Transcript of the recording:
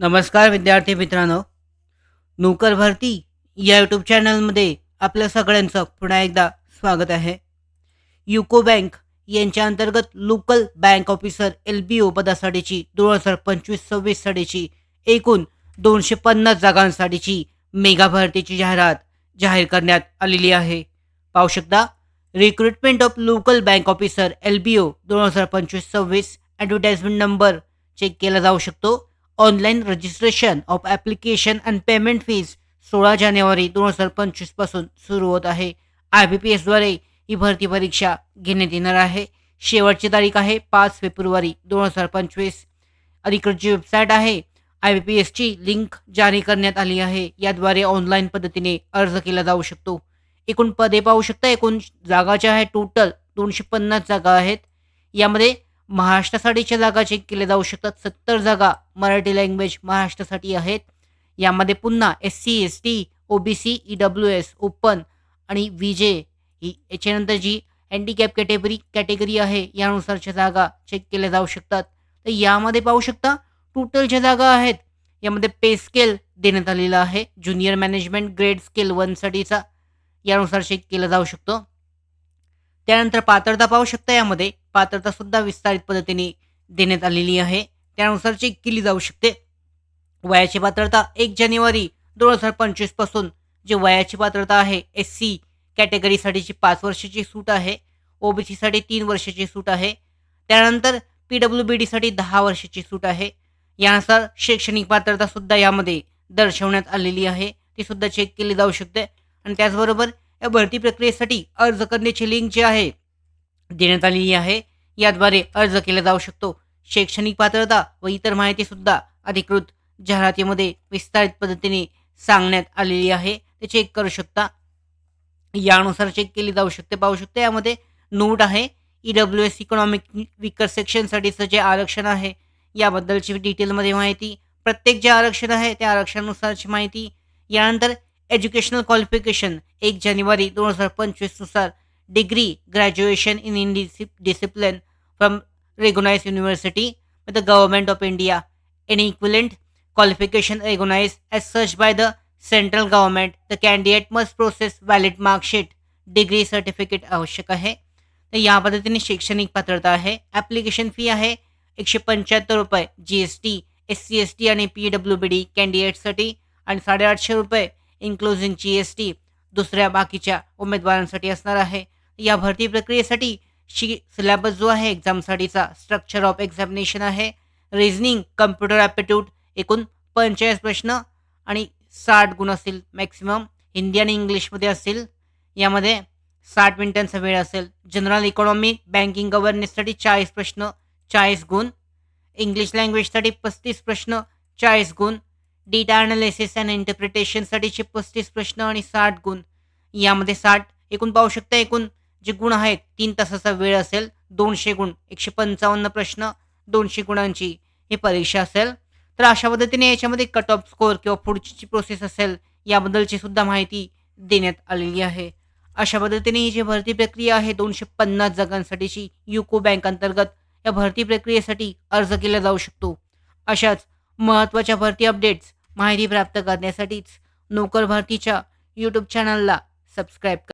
नमस्कार विद्यार्थी मित्रांनो. नोकर भरती या यूट्यूब चॅनलमध्ये आपल्या सगळ्यांचं पुन्हा एकदा स्वागत आहे. युको बँक यांच्या अंतर्गत local bank officer L B O पदासाठीची दोन हजार पंचवीस सव्वीस साठीची एकूण दोनशे पन्नास जागांसाठीची मेगा भरतीची जाहिरात जाहीर करण्यात आलेली आहे. पाहू शकता recruitment of local bank officer L B O दोन हजार पंचवीस सव्वीस ॲडव्हर्टाइजमेंट नंबर चेक केला जाऊ शकतो. Online registration of application and payment fees सोळा जानेवारी दोन हजार पंचवीसपासून सुरू होत आहे. आय बी पी एसद्वारे ही भरती परीक्षा घेण्यात येणार आहे. शेवटची तारीख आहे पाच फेब्रुवारी दोन हजार पंचवीस. अलीकडची वेबसाईट आहे आय बी पी एसची लिंक जारी करण्यात आली आहे. याद्वारे ऑनलाईन पद्धतीने अर्ज केला जाऊ शकतो. एकूण पदे पाहू शकता एकूण जागा ज्या आहे टोटल दोनशे पन्नास जागा आहेत. यामध्ये महाराष्ट्रासाठीच्या जागा चेक केल्या जाऊ शकतात. सत्तर जागा मराठी लँग्वेज महाराष्ट्रासाठी आहेत. यामध्ये पुन्हा S C S T O B C E W S open आणि वी जे ही याच्यानंतर जी हँडिकॅप कॅटेगरी कॅटेगरी आहे यानुसारच्या जागा चेक केल्या जाऊ शकतात. तर यामध्ये पाहू शकता टोटल ज्या जागा आहेत यामध्ये पे स्केल देण्यात आलेला आहे. ज्युनियर मॅनेजमेंट ग्रेड स्केल वनसाठीचा यानुसार चेक केला जाऊ शकतो. त्यानंतर पात्रता पाहू शकता यामध्ये पात्रता सुद्धा विस्तारित पद्धतीने देण्यात आलेली आहे. त्यानुसार चेक केली जाऊ शकते. वयाची पात्रता एक जानेवारी दोन हजार पंचवीसपासून जी वयाची पात्रता आहे एस सी कॅटेगरीसाठीची पाच वर्षाची सूट आहे. ओबीसीसाठी तीन वर्षाची सूट आहे. त्यानंतर पी डब्ल्यू बी डीसाठी दहा वर्षाची सूट आहे. यानुसार शैक्षणिक पात्रता सुद्धा यामध्ये दर्शवण्यात आलेली आहे. ती सुद्धा चेक केली जाऊ शकते. आणि त्याचबरोबर या भरती प्रक्रियेसाठी अर्ज करण्याची लिंक जी आहे देण्यात आलेली आहे. याद्वारे अर्ज केला जाऊ शकतो. शैक्षणिक पात्रता व इतर माहितीसुद्धा अधिकृत जाहिरातीमध्ये विस्तारित पद्धतीने सांगण्यात आलेली आहे. ते चेक करू शकता. यानुसार चेक केली जाऊ शकते पाहू शकते. यामध्ये नोट आहे. E W S economic weaker सेक्शनसाठीचं जे आरक्षण आहे याबद्दलची डिटेलमध्ये माहिती. प्रत्येक जे आरक्षण आहे त्या आरक्षणानुसारची माहिती. यानंतर एज्युकेशनल क्वालिफिकेशन एक जानेवारी दोन हजार पंचवीसनुसार degree graduation in Indian discipline from recognized university by the government of India An equivalent qualification recognized as such by the central government, the candidate must process valid marksheet degree certificate आवश्यक आहे. तर या पद्धतीने शैक्षणिक पात्रता आहे. Application fee आहे एकशे पंच्याहत्तर रुपये. G S T S C S T आणि पी डब्ल्यू बी डी कॅन्डिडेटसाठी आणि साडेआठशे रुपये इन्क्लुझिंग जी एस टी दुसऱ्या बाकीच्या उमेदवारांसाठी असणार आहे. या भरती प्रक्रियेसाठी शी सिलेबस जो आहे एक्झामसाठीचा स्ट्रक्चर ऑफ एक्झामिनेशन आहे. रिझनिंग कम्प्युटर ॲप्टिट्यूड एकूण पंचेचाळीस प्रश्न आणि साठ गुण असतील मॅक्सिमम हिंदी आणि इंग्लिशमध्ये असतील. यामध्ये साठ मिनिटांचा वेळ असेल. जनरल इकॉनॉमी बँकिंग गव्हर्नन्ससाठी चाळीस प्रश्न चाळीस गुण. इंग्लिश लँग्वेजसाठी पस्तीस प्रश्न चाळीस गुण. डेटा अनालिसिस अँड इंटरप्रिटेशनसाठीचे पस्तीस प्रश्न आणि साठ गुण. यामध्ये साठ एकूण पाहू शकता एकूण जे गुण आहेत तीन तासाचा वेळ असेल दोनशे गुण एकशे पंचावन्न प्रश्न दोनशे गुणांची ही परीक्षा असेल. तर अशा पद्धतीने याच्यामध्ये कट ऑफ स्कोअर किंवा पुढची जी प्रोसेस असेल याबद्दलची सुद्धा माहिती देण्यात आलेली आहे. अशा पद्धतीने ही जी भरती प्रक्रिया आहे दोनशे पन्नास जागांसाठीची युको बँक अंतर्गत या भरती प्रक्रियेसाठी अर्ज केला जाऊ शकतो. अशाच महत्त्वाच्या भरती अपडेट्स माहिती प्राप्त करण्यासाठीच नोकर भरतीच्या यूट्यूब चॅनलला सबस्क्राईब करा